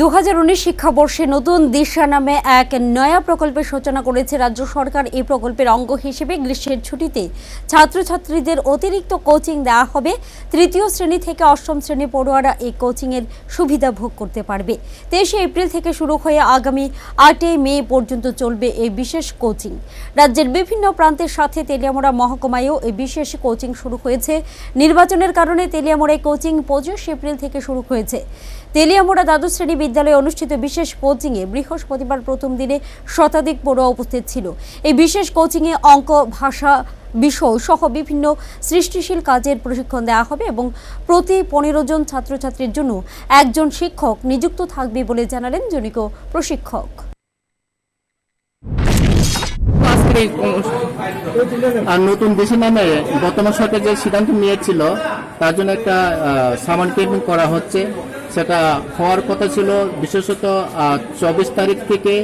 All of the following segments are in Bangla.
দু হাজার উনিশ শিক্ষাবর্ষে নতুন দিশা নামে এক নয়া প্রকল্পের সূচনা করেছে রাজ্য সরকার। এই প্রকল্পের অঙ্গ হিসেবে গ্রীষ্মের ছুটিতে ছাত্রছাত্রীদের অতিরিক্ত কোচিং দেওয়া হবে। তৃতীয় শ্রেণি থেকে অষ্টম শ্রেণি পড়ুয়ারা এই কোচিংয়ের সুবিধা ভোগ করতে পারবে। তেইশে এপ্রিল থেকে শুরু হয়ে আগামী আটই মে পর্যন্ত চলবে এই বিশেষ কোচিং। রাজ্যের বিভিন্ন প্রান্তের সাথে তেলিয়ামোড়া মহকুমায়ও এই বিশেষ কোচিং শুরু হয়েছে। নির্বাচনের কারণে তেলিয়ামোড়ায় কোচিং পঁচিশ এপ্রিল থেকে শুরু হয়েছে। তেলিয়ামোড়া দ্বাদশ শ্রেণি বিদ্যালয়ে অনুষ্ঠিত বিশেষ কোচিংয়ে বৃহস্পতিবার প্রথম দিনে শতাধিক পড়ুয়া উপস্থিত ছিল। এই বিশেষ কোচিংয়ে অঙ্ক, ভাষা, বিষয় সহ বিভিন্ন সৃষ্টিশীল কাজের প্রশিক্ষণ দেওয়া হবে এবং প্রতি পনেরো জন ছাত্রছাত্রীর জন্য একজন শিক্ষক নিযুক্ত থাকবে বলে জানালেন জনিক প্রশিক্ষক। আর নতুন দেশের নামে বর্তমান সরকার যে সিদ্ধান্ত নিয়েছিল, তার জন্য একটা সামান ট্রেনিং করা হচ্ছে। সেটা হওয়ার কথা ছিল। বিশেষত চব্বিশ তারিখ থেকে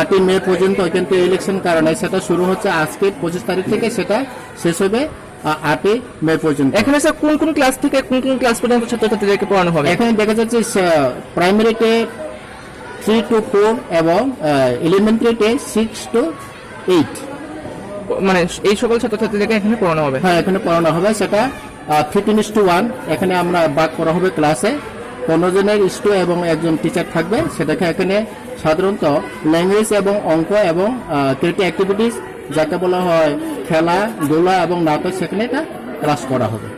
আটই মে পর্যন্ত কিন্তু ইলেকশন কারণে সেটা শুরু হচ্ছে আজকে পঁচিশ তারিখ থেকে সেটা শেষ হবে আটই মে পর্যন্ত। এখানে স্যার কোন কোন ক্লাস থেকে কোন কোন ক্লাস পর্যন্ত ছাত্রছাত্রীদেরকে পড়ানো হবে? এখানে দেখা যাচ্ছে প্রাইমারিতে থ্রি টু ফোর এবং এলিমেন্টারিতে সিক্স টু এইট মানে এই সকল ছাত্রছাত্রীদেরকে এখানে পড়ানো হবে? হ্যাঁ এখানে পড়ানো হবে। সেটা ফিফটিন ইস টু ওয়ান এখানে আমরা বাদ করা হবে ক্লাসে পনেরো জনের স্টু এবং একজন টিচার থাকবে। সেটাকে এখানে সাধারণত ল্যাঙ্গুয়েজ এবং অঙ্ক এবং ক্রিয়েটিভ অ্যাক্টিভিটিস যাকে বলা হয় খেলা, দোলা এবং নাটক, সেখানে এটা ক্লাস করা হবে।